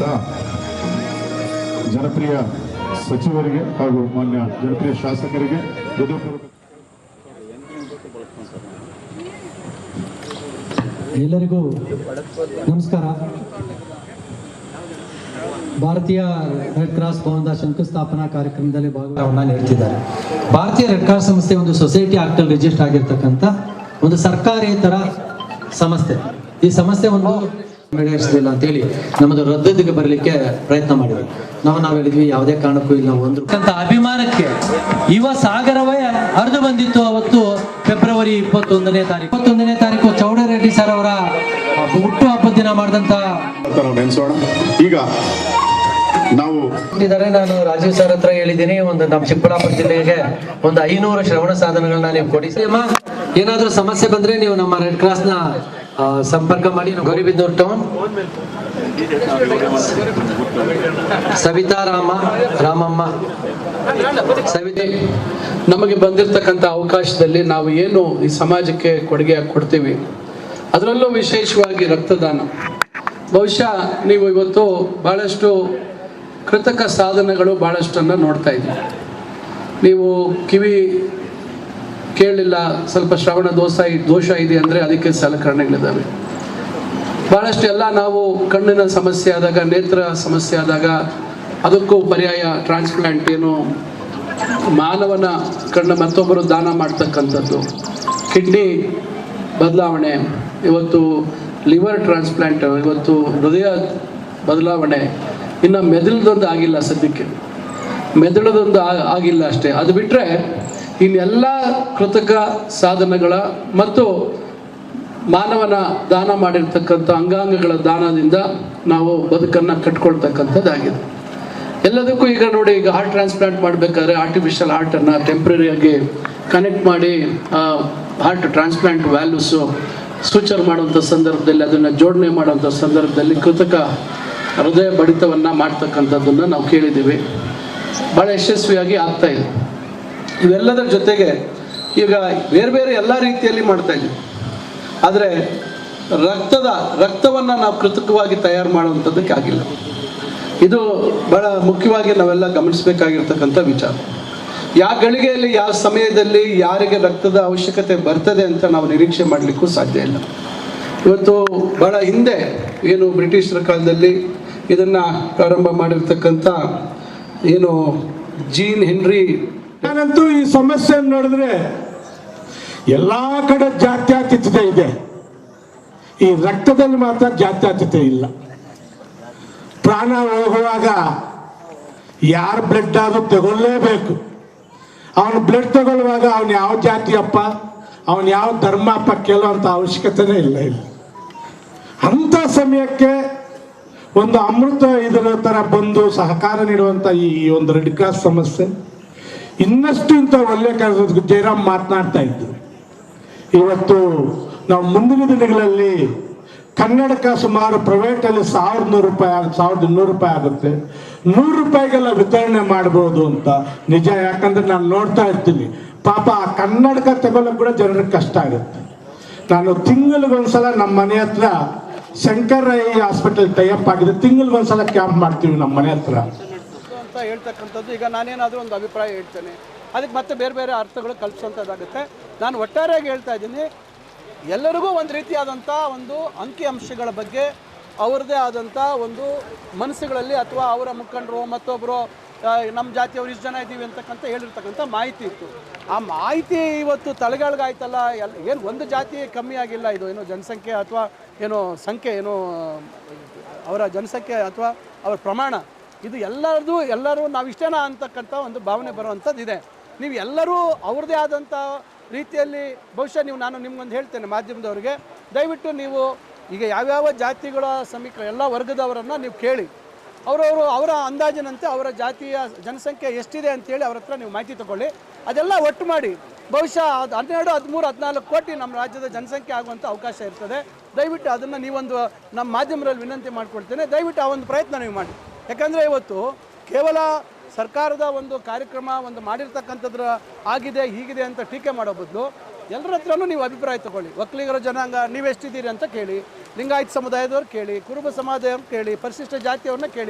ಆಗಮಿಸಿರ್ತಕ್ಕಂಥ ಜನಪ್ರಿಯ ಸಚಿವರಿಗೆ ಹಾಗೂ ಮಾನ್ಯ ಜನಪ್ರಿಯ ಶಾಸಕರಿಗೆ ಎಲ್ಲರಿಗೂ ನಮಸ್ಕಾರ. ಭಾರತೀಯ ರೆಡ್ ಕ್ರಾಸ್ ಭವನದ ಶಂಕುಸ್ಥಾಪನಾ ಕಾರ್ಯಕ್ರಮದಲ್ಲಿ ಭಾಗವನ್ನ ನೀಡುತ್ತಿದ್ದಾರೆ ಭಾರತೀಯ ರೆಡ್ ಕ್ರಾಸ್ ಸಂಸ್ಥೆ ಒಂದು ಸೊಸೈಟಿ ಆಕ್ಟ್ ರಿಜಿಸ್ಟರ್ ಆಗಿರ್ತಕ್ಕಂಥ ಒಂದು ಸರ್ಕಾರೇತರ ಸಂಸ್ಥೆ. ಈ ಸಂಸ್ಥೆ ಒಂದು ನಡೆಸಲಿಲ್ಲ ಅಂತೇಳಿ ನಮ್ಮದು ರದ್ದತಿಗೆ ಬರಲಿಕ್ಕೆ ಪ್ರಯತ್ನ ಮಾಡಿದ್ವಿ ನಾವು ನಾವು ಹೇಳಿದ್ವಿ ಯಾವುದೇ ಕಾರಣಕ್ಕೂ ಇಲ್ಲ ಒಂದು ಅಂತ ಅಭಿಮಾನಕ್ಕೆ ಯುವ ಸಾಗರವೇ ಹರಿದು ಬಂದಿತ್ತು ಅವತ್ತು ಫೆಬ್ರವರಿ ಇಪ್ಪತ್ತೊಂದನೇ ತಾರೀಕು. ಇಪ್ಪತ್ತೊಂದನೇ ತಾರೀಕು ಚೌಡರೆಡ್ಡಿ ಸರ್ ಅವರ ಹುಟ್ಟು ಹಬ್ಬದ ದಿನ ಮಾಡಿದಂತ ಅಂತ ನಾವು ಈಗ ನಾವು ಇದ್ದಾರೆ ನಾನು ರಾಜೀವ್ ಸರ್ ಹತ್ರ ಹೇಳಿದ್ದೀನಿ ಒಂದು ನಮ್ಮ ಚಿಕ್ಕಬಳ್ಳಾಪುರ ಜಿಲ್ಲೆಗೆ ಒಂದು ಐನೂರು ಶ್ರವಣ ಸಾಧನಗಳನ್ನ ನೀವು ಕೊಡಿ. ಅಮ್ಮ ಏನಾದ್ರೂ ಸಮಸ್ಯೆ ಬಂದ್ರೆ ನೀವು ನಮ್ಮ ರೆಡ್ ಕ್ರಾಸ್ನ ಸಂಪರ್ಕ ಮಾಡಿ ಗೌರಿಬಿದ್ದೂರು ಟೌನ್ ಸವಿತಾ ರಾಮ, ರಾಮಮ್ಮ. ಸವಿತೆ, ನಮಗೆ ಬಂದಿರತಕ್ಕಂಥ ಅವಕಾಶದಲ್ಲಿ ನಾವು ಏನು ಈ ಸಮಾಜಕ್ಕೆ ಕೊಡುಗೆ ಕೊಡ್ತೀವಿ, ಅದರಲ್ಲೂ ವಿಶೇಷವಾಗಿ ರಕ್ತದಾನ. ಬಹುಶಃ ನೀವು ಇವತ್ತು ಭಾಳಷ್ಟು ಕೃತಕ ಸಾಧನಗಳು ಭಾಳಷ್ಟನ್ನು ನೋಡ್ತಾ ಇದ್ದೀವಿ ನೀವು ಕಿವಿ ಕೇಳಲಿಲ್ಲ. ಸ್ವಲ್ಪ ಶ್ರವಣ ದೋಷ ದೋಷ ಇದೆ ಅಂದರೆ ಅದಕ್ಕೆ ಸಲಕರಣೆಗಳಿದ್ದಾವೆ. ಬಹಳಷ್ಟು ಎಲ್ಲ ನಾವು ಕಣ್ಣಿನ ಸಮಸ್ಯೆ ಆದಾಗ, ನೇತ್ರ ಸಮಸ್ಯೆ ಆದಾಗ, ಅದಕ್ಕೂ ಪರ್ಯಾಯ ಟ್ರಾನ್ಸ್ಪ್ಲಾಂಟ್ ಏನು ಮಾನವನ ಕಣ್ಣು ಮತ್ತೊಬ್ಬರು ದಾನ ಮಾಡ್ತಕ್ಕಂಥದ್ದು. ಕಿಡ್ನಿ ಬದಲಾವಣೆ, ಇವತ್ತು ಲಿವರ್ ಟ್ರಾನ್ಸ್ಪ್ಲಾಂಟ್ ಇವತ್ತು ಹೃದಯ ಬದಲಾವಣೆ. ಇನ್ನು ಮೆದುಳದೊಂದು ಆಗಿಲ್ಲ ಸದ್ಯಕ್ಕೆ. ಮೆದುಳದೊಂದು ಆಗಿಲ್ಲ ಅಷ್ಟೇ. ಅದು ಬಿಟ್ಟರೆ ಇನ್ನೆಲ್ಲ ಕೃತಕ ಸಾಧನಗಳ ಮತ್ತು ಮಾನವನ ದಾನ ಮಾಡಿರ್ತಕ್ಕಂಥ ಅಂಗಾಂಗಗಳ ದಾನದಿಂದ ನಾವು ಬದುಕನ್ನು ಕಟ್ಕೊಳ್ತಕ್ಕಂಥದ್ದಾಗಿದೆ. ಎಲ್ಲದಕ್ಕೂ ಈಗ ನೋಡಿ, ಈಗ ಹಾರ್ಟ್ ಟ್ರಾನ್ಸ್ಪ್ಲಾಂಟ್ ಮಾಡಬೇಕಾದ್ರೆ ಆರ್ಟಿಫಿಷಿಯಲ್ ಹಾರ್ಟನ್ನು ಟೆಂಪ್ರರಿಯಾಗಿ ಕನೆಕ್ಟ್ ಮಾಡಿ ಹಾರ್ಟ್ ಟ್ರಾನ್ಸ್ಪ್ಲಾಂಟ್ ವ್ಯಾಲ್ಯೂಸು ಸೂಚರ್ ಮಾಡುವಂಥ ಸಂದರ್ಭದಲ್ಲಿ, ಅದನ್ನು ಜೋಡಣೆ ಮಾಡುವಂಥ ಸಂದರ್ಭದಲ್ಲಿ ಕೃತಕ ಹೃದಯ ಬಡಿತವನ್ನು ಮಾಡ್ತಕ್ಕಂಥದ್ದನ್ನು ನಾವು ಕೇಳಿದ್ದೀವಿ. ಭಾಳ ಯಶಸ್ವಿಯಾಗಿ ಆಗ್ತಾ ಇದೆ. ಇವೆಲ್ಲದರ ಜೊತೆಗೆ ಈಗ ಬೇರೆ ಬೇರೆ ಎಲ್ಲ ರೀತಿಯಲ್ಲಿ ಮಾಡ್ತಾ ಇದ್ದೀವಿ ಆದರೆ ರಕ್ತದ, ರಕ್ತವನ್ನು ನಾವು ಕೃತಕವಾಗಿ ತಯಾರು ಮಾಡುವಂಥದ್ದಕ್ಕೆ ಆಗಿಲ್ಲ. ಇದು ಬಹಳ ಮುಖ್ಯವಾಗಿ ನಾವೆಲ್ಲ ಗಮನಿಸಬೇಕಾಗಿರ್ತಕ್ಕಂಥ ವಿಚಾರ. ಯಾವ ಗಳಿಗೆಯಲ್ಲಿ, ಯಾವ ಸಮಯದಲ್ಲಿ, ಯಾರಿಗೆ ರಕ್ತದ ಅವಶ್ಯಕತೆ ಬರ್ತದೆ ಅಂತ ನಾವು ನಿರೀಕ್ಷೆ ಮಾಡಲಿಕ್ಕೂ ಸಾಧ್ಯ ಇಲ್ಲ. ಇವತ್ತು ಬಹಳ ಹಿಂದೆ ಏನು ಬ್ರಿಟಿಷರ ಕಾಲದಲ್ಲಿ ಇದನ್ನು ಪ್ರಾರಂಭ ಮಾಡಿರ್ತಕ್ಕಂಥ ಏನು ಜೀನ್ ಹೆನ್ರಿ ನಾನಂತೂ ಈ ಸಮಸ್ಯೆ ನೋಡಿದ್ರೆ ಎಲ್ಲಾ ಕಡೆ ಜಾತ್ಯಾತೀತತೆ ಇದೆ. ಈ ರಕ್ತದಲ್ಲಿ ಮಾತ್ರ ಜಾತ್ಯಾತೀತೆ ಇಲ್ಲ. ಪ್ರಾಣ ಹೋಗುವಾಗ ಯಾರ ಬ್ಲಡ್ ಆದ್ರೂ ತಗೊಳ್ಳೇಬೇಕು. ಅವನು ಬ್ಲಡ್ ತಗೊಳ್ಳುವಾಗ ಅವನು ಯಾವ ಜಾತಿಯಪ್ಪ ಅವನು ಯಾವ ಧರ್ಮ ಅಪ್ಪ ಕೇಳುವಂತ ಅವಶ್ಯಕತೆನೇ ಇಲ್ಲ ಇಲ್ಲ. ಅಂತ ಸಮಯಕ್ಕೆ ಒಂದು ಅಮೃತ ಇದರ ತರ ಬಂದು ಸಹಕಾರ ನೀಡುವಂತ ಈ ಒಂದು ರೆಡ್ ಕ್ರಾಸ್ ಸಮಸ್ಯೆ. ಇನ್ನಷ್ಟು ಇಂಥ ಒಳ್ಳೆ ಕೆಲಸ ಜಯರಾಮ್ ಮಾತನಾಡ್ತಾ ಇದ್ರು. ಇವತ್ತು ನಾವು ಮುಂದಿನ ದಿನಗಳಲ್ಲಿ ಕನ್ನಡಕ ಸುಮಾರು ಪ್ರೈವೇಟಲ್ಲಿ ಸಾವಿರದ ನೂರು ರೂಪಾಯಿ ಆಗುತ್ತೆ ಸಾವಿರದ ಇನ್ನೂರು ರೂಪಾಯಿ ಆಗುತ್ತೆ. ನೂರು ರೂಪಾಯಿಗೆಲ್ಲ ವಿತರಣೆ ಮಾಡ್ಬೋದು ಅಂತ. ನಿಜ, ಯಾಕಂದ್ರೆ ನಾನು ನೋಡ್ತಾ ಇರ್ತೀನಿ. ಪಾಪ ಆ ಕನ್ನಡಕ ತಗೊಳ್ಳೋಕೆ ಕೂಡ ಜನರಿಗೆ ಕಷ್ಟ ಆಗುತ್ತೆ. ನಾನು ತಿಂಗಳಿಗೊಂದ್ಸಲ ನಮ್ಮ ಮನೆ ಹತ್ರ ಶಂಕರ ರೈ ಹಾಸ್ಪಿಟಲ್ ಟೈಅಪ್ ಆಗಿದೆ. ತಿಂಗಳಿಗೊಂದ್ಸಲ ಕ್ಯಾಂಪ್ ಮಾಡ್ತೀವಿ ನಮ್ಮ ಮನೆ ಹತ್ರ. ಅಂತ ಹೇಳ್ತಕ್ಕಂಥದ್ದು, ಈಗ ನಾನೇನಾದರೂ ಒಂದು ಅಭಿಪ್ರಾಯ ಹೇಳ್ತೇನೆ. ಅದಕ್ಕೆ ಮತ್ತೆ ಬೇರೆ ಬೇರೆ ಅರ್ಥಗಳು ಕಲ್ಪಿಸುವಂಥದ್ದಾಗುತ್ತೆ ನಾನು ಒಟ್ಟಾರೆಯಾಗಿ ಹೇಳ್ತಾ ಇದ್ದೀನಿ, ಎಲ್ಲರಿಗೂ ಒಂದು ರೀತಿಯಾದಂಥ ಒಂದು ಅಂಕಿ ಅಂಶಗಳ ಬಗ್ಗೆ ಅವ್ರದ್ದೇ ಆದಂಥ ಒಂದು ಮನಸ್ಸುಗಳಲ್ಲಿ ಅಥವಾ ಅವರ ಮುಖಂಡರು ಮತ್ತೊಬ್ಬರು ನಮ್ಮ ಜಾತಿಯವರು ಇಷ್ಟು ಜನ ಇದ್ದೀವಿ ಅಂತಕ್ಕಂಥ ಹೇಳಿರ್ತಕ್ಕಂಥ ಮಾಹಿತಿ ಇತ್ತು. ಆ ಮಾಹಿತಿ ಇವತ್ತು ತಲೆಗಾಳ್ಗಾಯ್ತಲ್ಲ ಎಲ್ಲ ಏನು ಒಂದು ಜಾತಿ ಕಮ್ಮಿ ಆಗಿಲ್ಲ, ಇದು ಏನು ಜನಸಂಖ್ಯೆ ಅಥವಾ ಏನೋ ಸಂಖ್ಯೆ, ಏನೋ, ಅವರ ಜನಸಂಖ್ಯೆ ಅಥವಾ ಅವರ ಪ್ರಮಾಣ. ಇದು ಎಲ್ಲರದು ಎಲ್ಲರೂ ನಾವು ಇಷ್ಟೇನಾ ಅಂತಕ್ಕಂಥ ಒಂದು ಭಾವನೆ ಬರುವಂಥದ್ದು ಇದೆ. ನೀವು ಎಲ್ಲರೂ ಅವ್ರದ್ದೇ ಆದಂಥ ರೀತಿಯಲ್ಲಿ ಬಹುಶಃ ನೀವು ನಾನು ನಿಮ್ಗೊಂದು ಹೇಳ್ತೇನೆ ಮಾಧ್ಯಮದವರಿಗೆ. ದಯವಿಟ್ಟು ನೀವು ಈಗ ಯಾವ್ಯಾವ ಜಾತಿಗಳ ಸಮೀಕ ಎಲ್ಲ ವರ್ಗದವರನ್ನು ನೀವು ಕೇಳಿ. ಅವರವರು ಅವರ ಅಂದಾಜಿನಂತೆ ಅವರ ಜಾತಿಯ ಜನಸಂಖ್ಯೆ ಎಷ್ಟಿದೆ ಅಂತೇಳಿ ಅವ್ರ ಹತ್ರ ನೀವು ಮಾಹಿತಿ ತಗೊಳ್ಳಿ. ಅದೆಲ್ಲ ಒಟ್ಟು ಮಾಡಿ. ಬಹುಶಃ ಅದು ಹನ್ನೆರಡು, ಹದಿಮೂರು, ಹದಿನಾಲ್ಕು ಕೋಟಿ ನಮ್ಮ ರಾಜ್ಯದ ಜನಸಂಖ್ಯೆ ಆಗುವಂಥ ಅವಕಾಶ ಇರ್ತದೆ. ದಯವಿಟ್ಟು ಅದನ್ನು ನೀವೊಂದು ನಮ್ಮ ಮಾಧ್ಯಮದಲ್ಲಿ ವಿನಂತಿ ಮಾಡ್ಕೊಳ್ತೇನೆ. ದಯವಿಟ್ಟು ಆ ಒಂದು ಪ್ರಯತ್ನ ನೀವು ಮಾಡಿ. ಯಾಕಂದರೆ ಇವತ್ತು ಕೇವಲ ಸರ್ಕಾರದ ಒಂದು ಕಾರ್ಯಕ್ರಮ, ಒಂದು ಮಾಡಿರ್ತಕ್ಕಂಥದ್ರ ಆಗಿದೆ, ಹೀಗಿದೆ ಅಂತ ಟೀಕೆ ಮಾಡೋ ಬದಲು ಎಲ್ಲರ ಹತ್ರನೂ ನೀವು ಅಭಿಪ್ರಾಯ ತಗೊಳ್ಳಿ. ಒಕ್ಕಲಿಗರ ಜನಾಂಗ, ನೀವೆಷ್ಟಿದ್ದೀರಿ ಅಂತ ಕೇಳಿ. ಲಿಂಗಾಯತ್ ಸಮುದಾಯದವ್ರು ಕೇಳಿ, ಕುರುಬ ಸಮಾಜದವ್ರು ಕೇಳಿ, ಪರಿಶಿಷ್ಟ ಜಾತಿಯವ್ರನ್ನ ಕೇಳಿ.